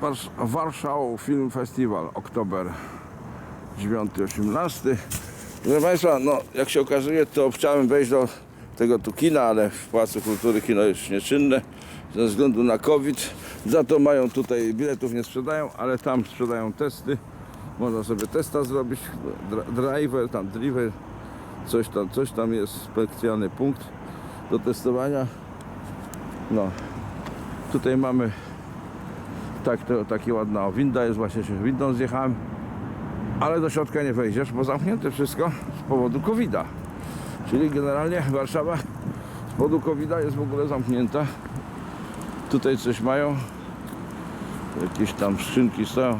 Warsz- Warszał Film Festival, oktober 9-18. Proszę Państwa, no jak się okazuje, to chciałem wejść do tego tu kina, ale w Pałacu Kultury kino jest nieczynne ze względu na COVID. Za to mają tutaj, biletów nie sprzedają, ale tam sprzedają testy. Można sobie testa zrobić, driver, tam driver, coś tam, coś tam jest, specjalny punkt do testowania. No, tutaj mamy tak, to, ładna winda jest, właśnie się windą zjechałem, ale do środka nie wejdziesz, bo zamknięte wszystko z powodu covid. Czyli generalnie Warszawa z powodu covid jest w ogóle zamknięta. Tutaj coś mają, jakieś tam skrzynki stoją,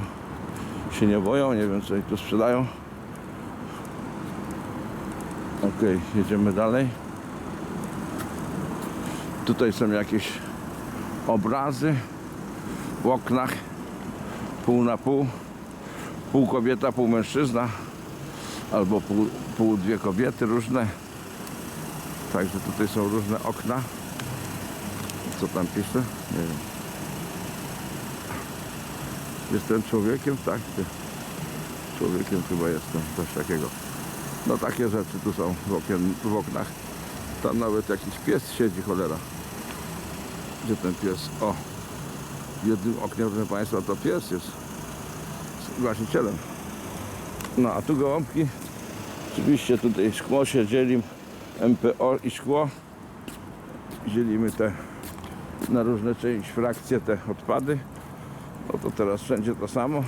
się nie boją, nie wiem co ich tu sprzedają. Okej, jedziemy dalej. Tutaj są jakieś obrazy w oknach, pół na pół, pół kobieta, pół mężczyzna, albo pół, pół dwie kobiety różne. Także tutaj są różne okna. Co tam pisze? Nie wiem. Jestem człowiekiem? Tak, człowiekiem chyba jestem, coś takiego. No takie rzeczy tu są w, okien, w oknach. Tam nawet jakiś pies siedzi, cholera. Gdzie ten pies? O, jednym oknie, proszę Państwa, to pies jest właścicielem. No a tu gołąbki. Oczywiście tutaj szkło się dzieli, MPO i szkło. Dzielimy te na różne części, frakcje, te odpady. No to teraz wszędzie to samo.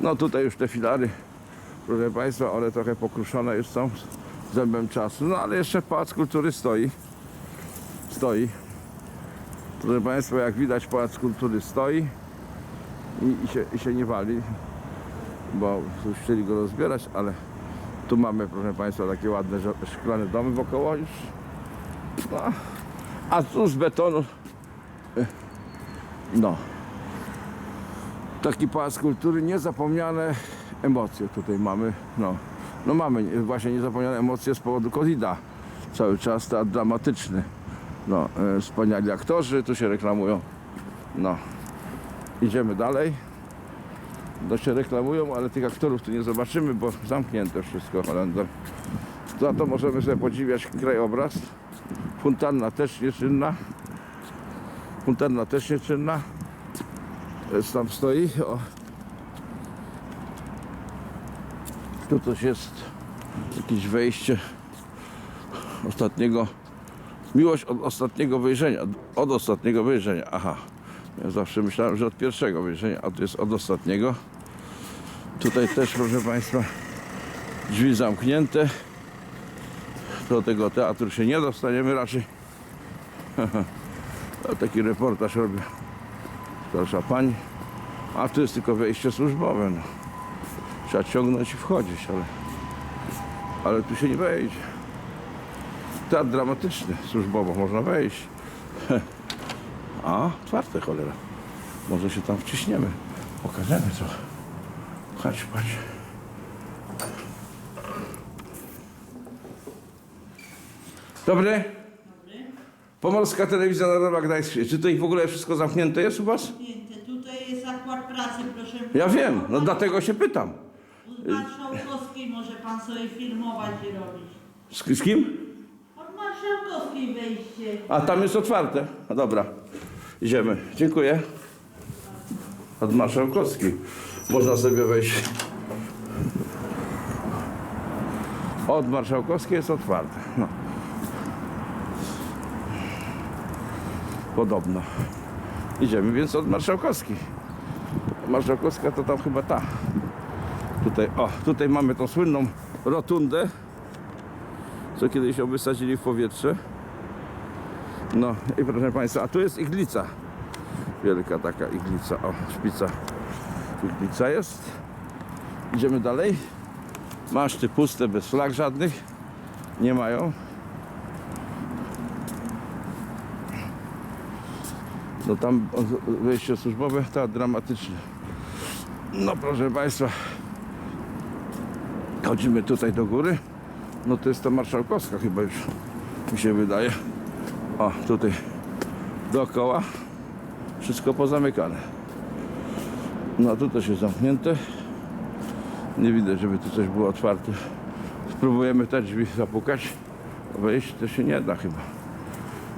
No tutaj już te filary, proszę Państwa, one trochę pokruszone już są zębem czasu. No ale jeszcze Pałac Kultury stoi. Stoi. Proszę Państwa, jak widać Pałac Kultury stoi i, i, się, i się nie wali, bo chcieli go rozbierać, ale tu mamy, proszę Państwa, takie ładne szklane domy wokoło już. No. A tu z betonu, e, no, taki Pałac Kultury, niezapomniane emocje tutaj mamy, no. No mamy właśnie niezapomniane emocje z powodu COVID-a. Cały czas teatr dramatyczny. No, e, wspaniali aktorzy tu się reklamują. No, idziemy dalej. No się reklamują, ale tych aktorów tu nie zobaczymy, bo zamknięte wszystko Holender. Za to możemy sobie podziwiać krajobraz. Fontanna też nieczynna. Fontanna też nieczynna. Tam stoi. O. Tu coś jest. Jakieś wejście ostatniego Miłość od ostatniego wyjrzenia. Od ostatniego wyjrzenia. Aha. Ja zawsze myślałem, że od pierwszego wyjrzenia, a tu jest od ostatniego. Tutaj też, proszę Państwa, drzwi zamknięte. Do tego teatru się nie dostaniemy raczej. Taki reportaż robię. Starsza pani. A tu jest tylko wejście służbowe. No. Trzeba ciągnąć i wchodzić, ale, ale tu się nie wejdzie teatr dramatyczny, służbowo można wejść. A, otwarte cholera. Może się tam wciśniemy. Pokażemy trochę. Chodź, patrz. Dobry. Pomorska Telewizja Narodowa Gdańsk. Czy tutaj w ogóle wszystko zamknięte jest u Was? Zamknięte. Tutaj jest zakład pracy, proszę Ja wiem, no dlatego się pytam. Z Marszałkowskiej może pan sobie filmować i robić. Z, z kim? Wejście. A tam jest otwarte. No dobra, idziemy. Dziękuję. Od Marszałkowskiej. Można sobie wejść. Od Marszałkowskiej jest otwarte. No. Podobno. Idziemy więc od Marszałkowskiej. Marszałkowska to tam chyba ta. Tutaj, o, tutaj mamy tą słynną rotundę, co kiedyś ją wysadzili w powietrze. No i proszę Państwa, a tu jest iglica. Wielka taka iglica, o, szpica. Iglica jest. Idziemy dalej. Maszty puste, bez flag żadnych. Nie mają. No tam wejście służbowe, to dramatyczne. No proszę Państwa, chodzimy tutaj do góry. No to jest ta marszałkowska chyba już, mi się wydaje. O, tutaj dookoła wszystko pozamykane. No tu też jest zamknięte. Nie widać, żeby tu coś było otwarte. Spróbujemy te drzwi zapukać. Wejść to się nie da chyba.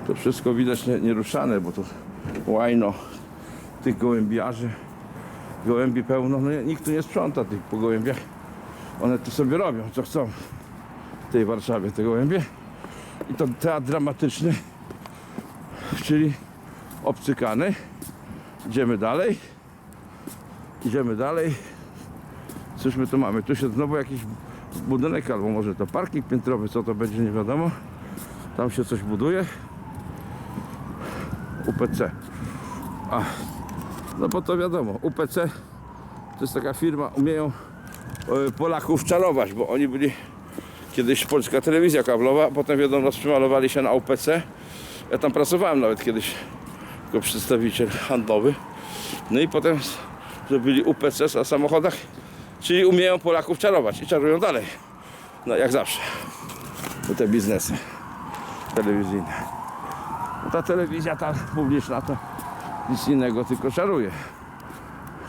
To wszystko widać nie- nieruszane, bo to łajno tych gołębiarzy. Gołębi pełno. No nikt tu nie sprząta tych po gołębiach. One tu sobie robią co chcą tej Warszawie, te gołębie. I to teatr dramatyczny, czyli obcykany. Idziemy dalej. Idziemy dalej. Cóż my tu mamy? Tu się znowu jakiś budynek, albo może to parking piętrowy, co to będzie, nie wiadomo. Tam się coś buduje. UPC. A, no bo to wiadomo, UPC to jest taka firma, umieją e, Polaków czarować, bo oni byli kiedyś polska telewizja kablowa, potem wiadomo, przemalowali się na UPC. Ja tam pracowałem nawet kiedyś jako przedstawiciel handlowy. No i potem zrobili UPC na samochodach, czyli umieją Polaków czarować i czarują dalej. No jak zawsze. To te biznesy telewizyjne. No ta telewizja ta publiczna to nic innego, tylko czaruje.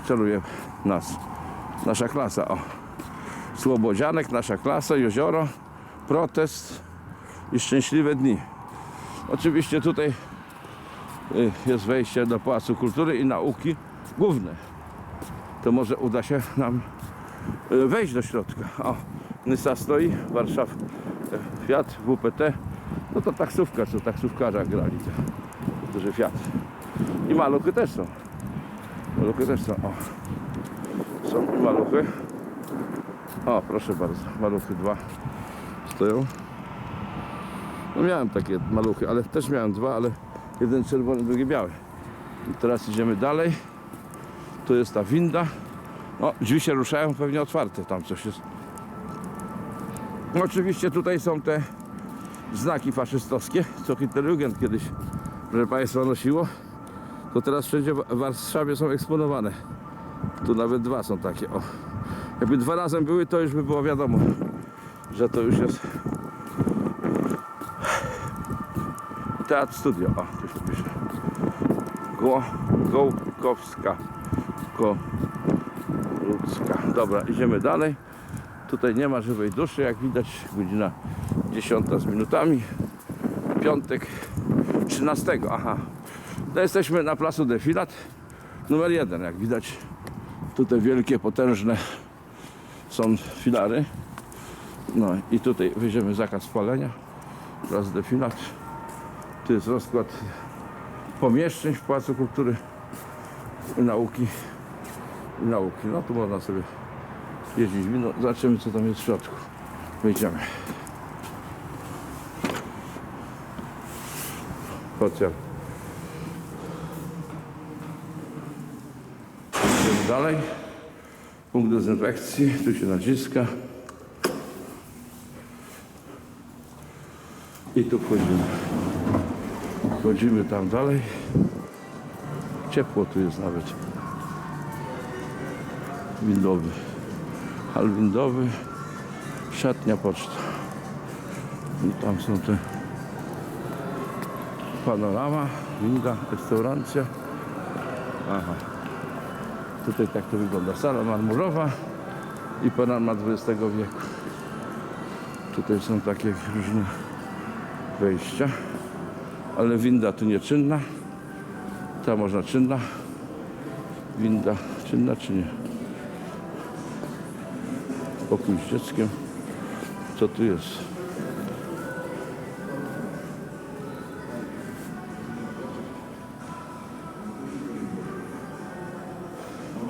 Czaruje nas. Nasza klasa. O. Słobodzianek, nasza klasa, jezioro, protest i szczęśliwe dni. Oczywiście tutaj y, jest wejście do Pałacu Kultury i Nauki główne. To może uda się nam y, wejść do środka. O, Nysa stoi, Warszaw, e, Fiat, WPT. No to taksówka, co taksówkarza grali. Duży Fiat. I maluchy też są. Maluchy też są. O. Są i maluchy. O, proszę bardzo, maluchy dwa stoją. No miałem takie maluchy, ale też miałem dwa, ale jeden czerwony, drugi biały. I teraz idziemy dalej. Tu jest ta winda. No, drzwi się ruszają, pewnie otwarte, tam coś jest. Oczywiście tutaj są te znaki faszystowskie, co Hitlerjugend kiedyś, proszę Państwa, nosiło. To teraz wszędzie w Warszawie są eksponowane. Tu nawet dwa są takie, o. Jakby dwa razem były, to już by było wiadomo, że to już jest Teatr Studio. O, tu się pisze. Go, Gołkowska. Dobra, idziemy dalej. Tutaj nie ma żywej duszy, jak widać. Godzina 10 z minutami. Piątek 13. Aha. To jesteśmy na placu Defilat. Numer jeden, jak widać. Tutaj wielkie, potężne są filary. No i tutaj weźmiemy zakaz palenia. Plac Defilat. Tu jest rozkład pomieszczeń w Pałacu Kultury Nauki. Nauki. No tu można sobie jeździć. No, zobaczymy co tam jest w środku. Wejdziemy. Pocjal. Idziemy dalej. Punkt dezynfekcji. Tu się naciska. I tu wchodzimy. Wchodzimy tam dalej. Ciepło tu jest nawet. Windowy. Hal windowy. Szatnia poczta. I tam są te panorama, winda, restauracja. Aha. Tutaj tak to wygląda. Sala marmurowa i panorama XX wieku. Tutaj są takie różne wejścia ale winda tu nieczynna. Ta można czynna. Winda czynna czy nie? Pokój z dzieckiem. Co tu jest?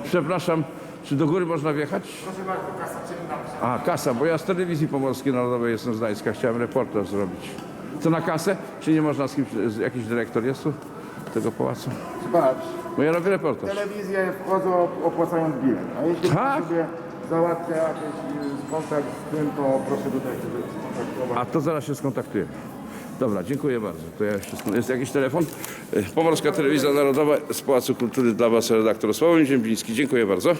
Przepraszam, czy do góry można wjechać? Proszę bardzo, kasa czynna. A, kasa, bo ja z telewizji Pomorskiej Narodowej jestem z Gdańska, chciałem reportaż zrobić. Co na kasę? Czy nie można z kimś, z jakiś dyrektor jest tu tego pałacu? Patrz, Bo ja robię reportaż. telewizje wchodzą opłacając bilet. A jeśli Tak? sobie załatwia jakiś y, kontakt z tym, to proszę tutaj się skontaktować. A to zaraz się skontaktujemy. Dobra, dziękuję bardzo. To ja skon- Jest jakiś telefon? Pomorska Telewizja Narodowa z Pałacu Kultury dla Was redaktor Sławomir Ziembiński. Dziękuję bardzo.